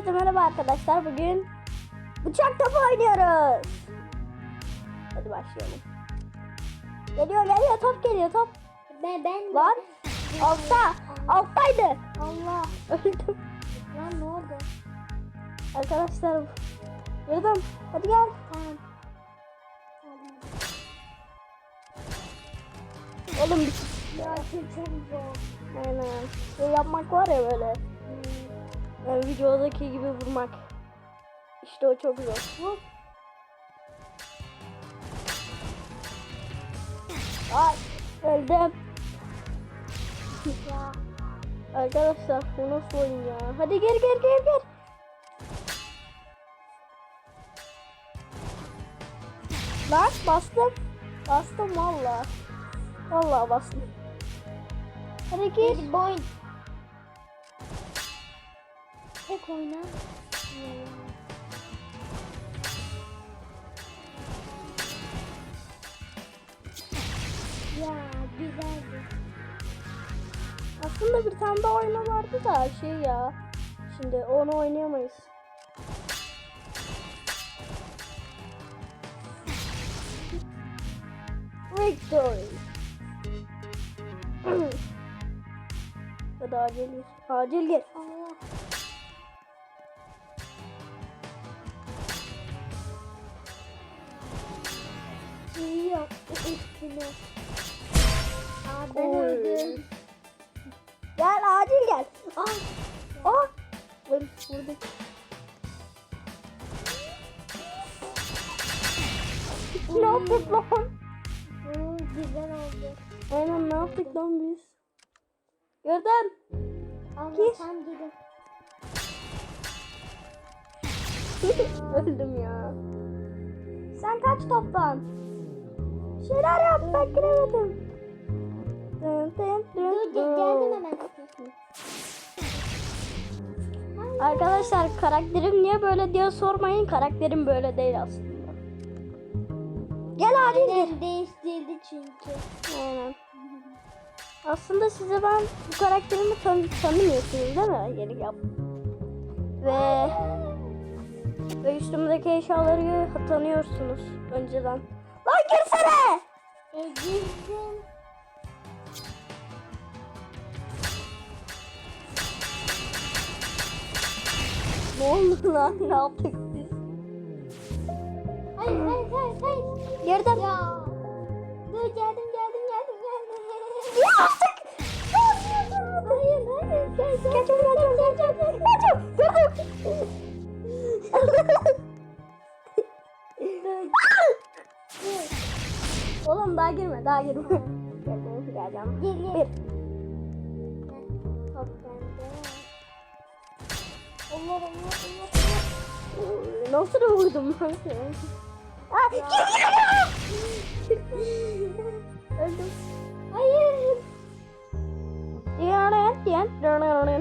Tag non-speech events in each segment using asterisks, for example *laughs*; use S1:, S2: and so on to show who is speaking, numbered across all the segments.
S1: Herkese merhaba arkadaşlar. Bugün bıçak topu oynuyoruz. Hadi başlayalım. Geliyor geliyor top geliyor top.
S2: Ben ben
S1: Lan altta alttaydı.
S2: Allah
S1: Öldüm.
S2: lan ne oldu?
S1: Arkadaşlar girdim. Hadi gel.
S2: Tamam.
S1: Oğlum bir
S2: Ya çok çok zor.
S1: Aynen. Şey yapmak var ya böyle. Yani videodaki gibi vurmak. İşte o çok zor.
S2: Vur.
S1: Ay öldüm. Arkadaşlar bu nasıl oyun ya? Hadi gel gel gel gel. Lan bastım. Bastım valla. Valla bastım. Hadi gir.
S2: Hadi boyun. Tek oyna. Ya güzeldi.
S1: Aslında bir tane daha oyunu vardı da şey ya. Şimdi onu oynayamayız. Victory. *clears throat* Hadi acil gir. Acil gir.
S2: Allah.
S1: Vurduk. Ne yaptık lan?
S2: Bu güzel oldu.
S1: Aynen ne yaptık lan biz? Gördüm.
S2: Ama sen gidin. *laughs*
S1: Öldüm ya. Sen kaç toptan? Şeyler yap ben giremedim.
S2: Dur
S1: dın.
S2: ge- geldim hemen.
S1: Arkadaşlar karakterim niye böyle diye sormayın. Karakterim böyle değil aslında. Gel acil gir.
S2: Değiştirdi çünkü.
S1: Aynen. Aslında size ben bu karakterimi tan tanımıyorsunuz değil mi? Yeni yap. Ve ve üstümdeki eşyaları tanıyorsunuz önceden. Lan girsene!
S2: E girdim.
S1: Ne oldu lan? Ne yaptık biz?
S2: Hayır hayır hayır hayır.
S1: Girdim.
S2: Ya. Dur geldim geldim geldim geldim.
S1: Ya artık!
S2: Hayır hayır gel gel.
S1: Kaçın kaçın kaçın kaçın! Girdim. Oğlum daha girme daha girme. Geleceğim.
S2: Gel gel.
S1: Bir.
S2: Top bende. Allah Allah Allah
S1: Nasıl vurdum lan seni? Aa, gir! Öldüm.
S2: Hayır.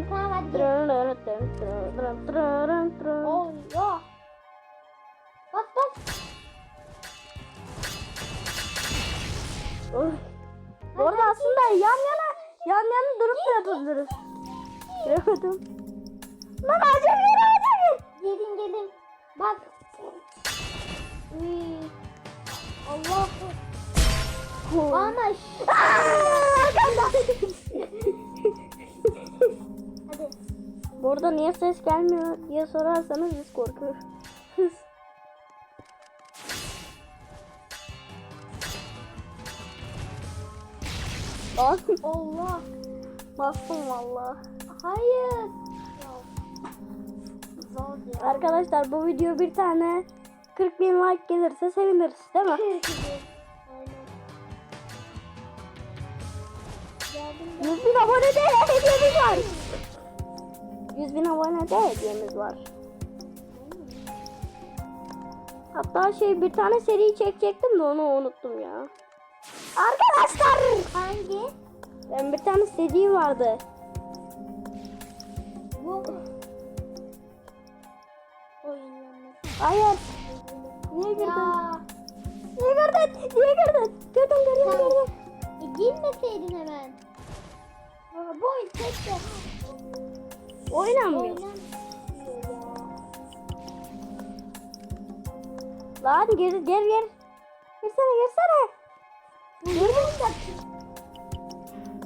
S2: Tamam hadi gel. Allah. Bas bas.
S1: Bu arada aslında yan yana yan yana durup da yapabiliriz. Giremedim. Lan gir acil gir.
S2: Gelin gelin. Bak. Uy. Allah. Ama ş- hadi.
S1: Burada niye ses gelmiyor diye sorarsanız biz korkuyoruz.
S2: Allah.
S1: bastım valla.
S2: Hayır.
S1: Arkadaşlar bu video bir tane 40 bin like gelirse seviniriz değil mi? 100 bin abone de hediyemiz var. 100 bin abone de hediyemiz var. Hatta şey bir tane seri çekecektim de onu unuttum ya. Arkadaşlar
S2: Hangi?
S1: ben bir tane seri vardı.
S2: Bu.
S1: Hayır. Niye girdin?
S2: Ya.
S1: Niye girdin? Niye girdin? Girdim girdim
S2: tamam.
S1: girdim.
S2: E, girmeseydin hemen. Aa, bu oyun tek de.
S1: Oynanmıyor. Lan gir gir gir. Girsene girsene.
S2: Vurmayacak.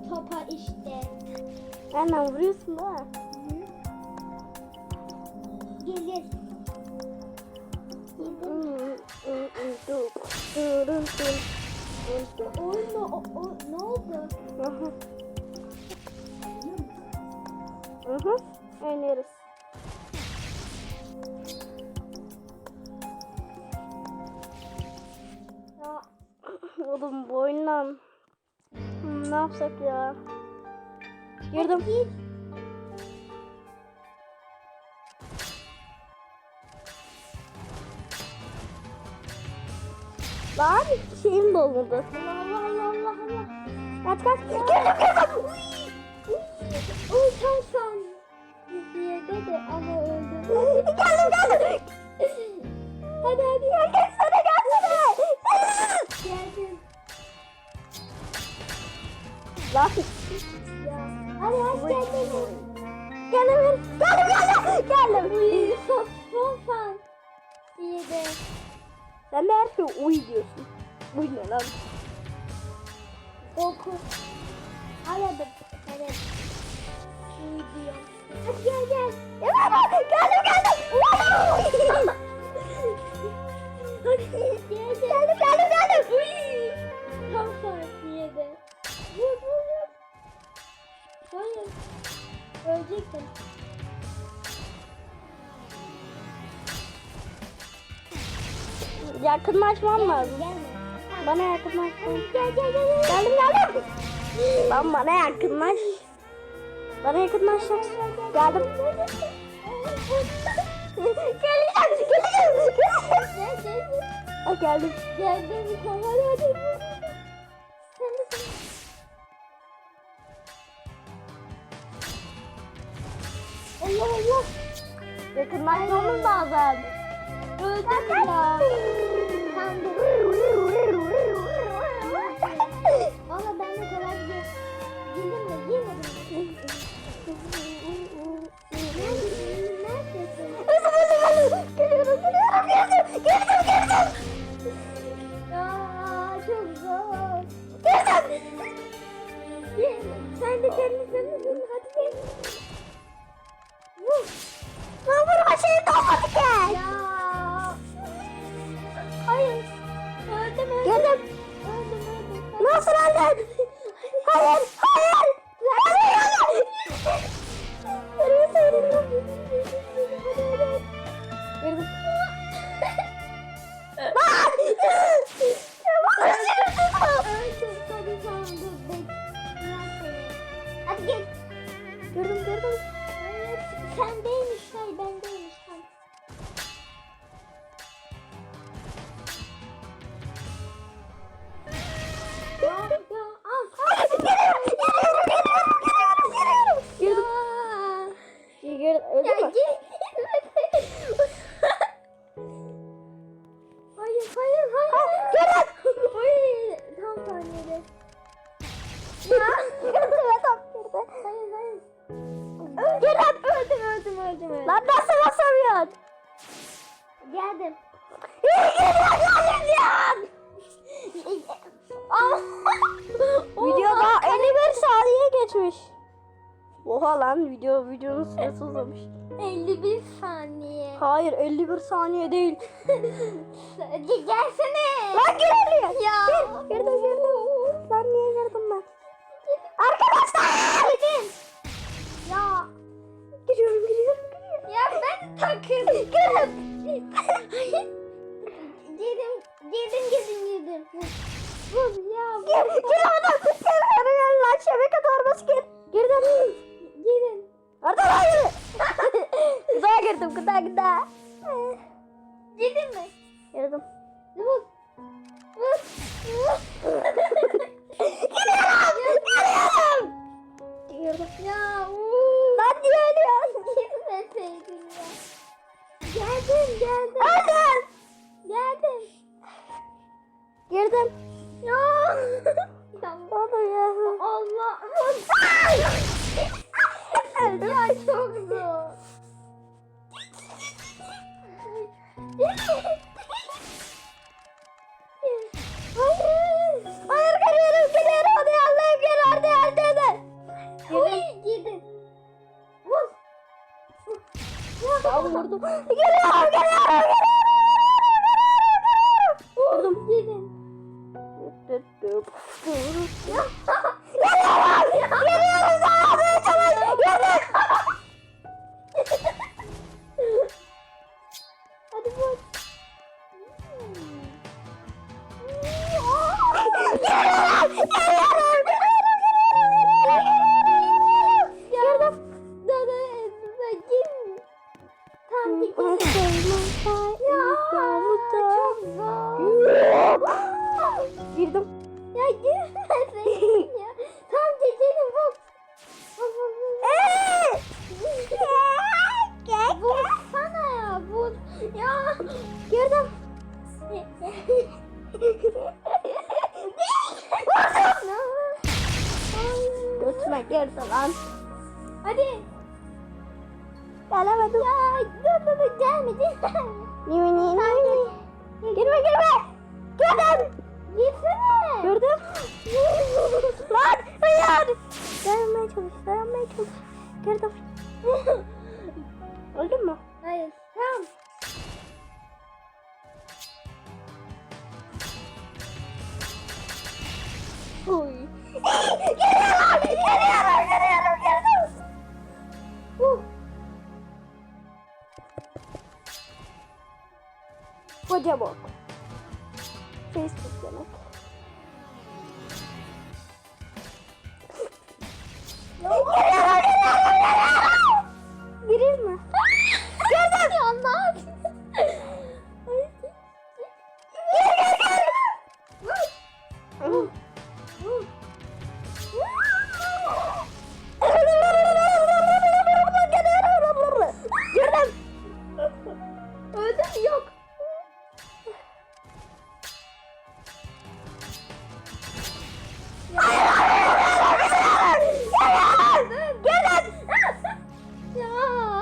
S2: Topa işte.
S1: Aynen vuruyorsun da.
S2: Gelir. Oyun mu? O, o, ne oldu?
S1: Hı hı. Hı hı. Oynuyoruz.
S2: Ya,
S1: Oğlum bu oyundan ne yapsak ya? Girdim.
S2: git.
S1: Lan şeyim dolmadı.
S2: Allah Allah Allah Allah.
S1: Kaç kaç. Girdim girdim.
S2: Uy tam sen. Yerde de ama öldüm.
S1: Geldim geldim.
S2: hadi hadi.
S1: Ya gelsene gelsene.
S2: Geldim.
S1: Lan.
S2: Hadi hadi geldim.
S1: Geldim geldim geldim. Geldim.
S2: Uy son son sen. Yedi.
S1: Sen de her şey uy diyorsun. Uy ne lan?
S2: Dokuz. Aradım. Evet. Uy diyor. Hadi gel gel.
S1: Evet Yakınlaşmam lazım. Bana yakınlaş.
S2: Gel gel gel. gel.
S1: Geldim geldim. Lan bana yakınlaş. Bana yakınlaşacaksın. Geldim. geleceğim, geleceğim, geleceğim.
S2: Gel gel.
S1: Ah, geldim.
S2: Geldim. Hadi hadi.
S1: Allah Allah. Yakınlaşmamız lazım.
S2: Öldüm ya. voando.
S1: Nasıl öldün? Adam girdi.
S2: Hayır hayır.
S1: Gelin.
S2: Öldüm öldüm öldüm öldüm.
S1: Lan nasıl basamıyorsun?
S2: Geldim.
S1: İyi geliyor, gelin Video daha 51 saniye geçmiş. Oha lan video videonun süresi *laughs* uzamış.
S2: 51 saniye.
S1: Hayır 51 saniye değil. *laughs*
S2: Ge- Gelsene.
S1: Lan gıda.
S2: Girdin mi?
S1: Girdim.
S2: Vur. Vur.
S1: Giriyorum. Giriyorum. Girdim.
S2: Ya. uuu.
S1: Lan niye ölüyorsun?
S2: Girmeseydin ya. Geldim geldim.
S1: Öldüm.
S2: Geldim.
S1: Girdim.
S2: Ya.
S1: Oğlum ya.
S2: Allah.
S1: Geliyorum sana bir çalış. Geliyorum.
S2: Hadi vur.
S1: Geliyorum. Geliyorum.
S2: Gördüm. Ya zor.
S1: Girdim.
S2: Ya. Tam gecenin bak. Vursana ya vur. Ya.
S1: Girdim. Götüme girdi lan.
S2: Hadi.
S1: Gelemedim.
S2: Ya dur dur dur gelme gelme.
S1: Niye niye niye? Dayanmaya çalış. Girdim. Öldün mü?
S2: Hayır. Tamam.
S1: Oy. Geliyorum. Geliyorum. Geliyorum. Geliyorum. Uh. Koca bok. Facebook demek. Girdim.
S2: Öldüm yok.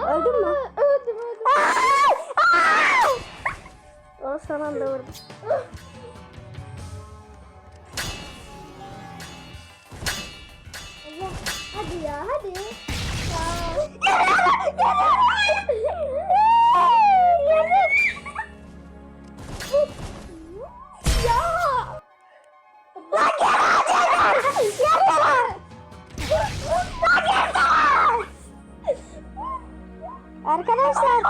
S1: Öldün mü?
S2: Öldüm öldüm.
S1: O son anda vurdum.
S2: Allah. Hadi ya hadi. Ya. Ya.
S1: Lan gel Gel Lan gel Arkadaşlar.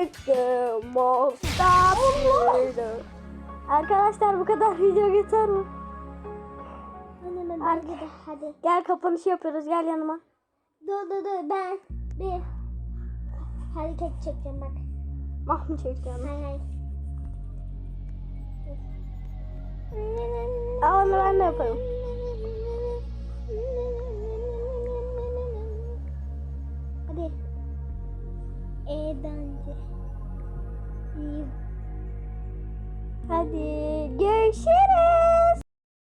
S1: Make the most of it. Arkadaşlar bu kadar video yeter mi?
S2: Hadi de hadi.
S1: Gel kapanış yapıyoruz gel yanıma.
S2: Dur dur dur ben bir hareket çekeceğim bak.
S1: Mahmut çekeceğim.
S2: Hay hay.
S1: Aa, onu ben de yaparım.
S2: Hadi. İyi.
S1: Hadi görüşürüz.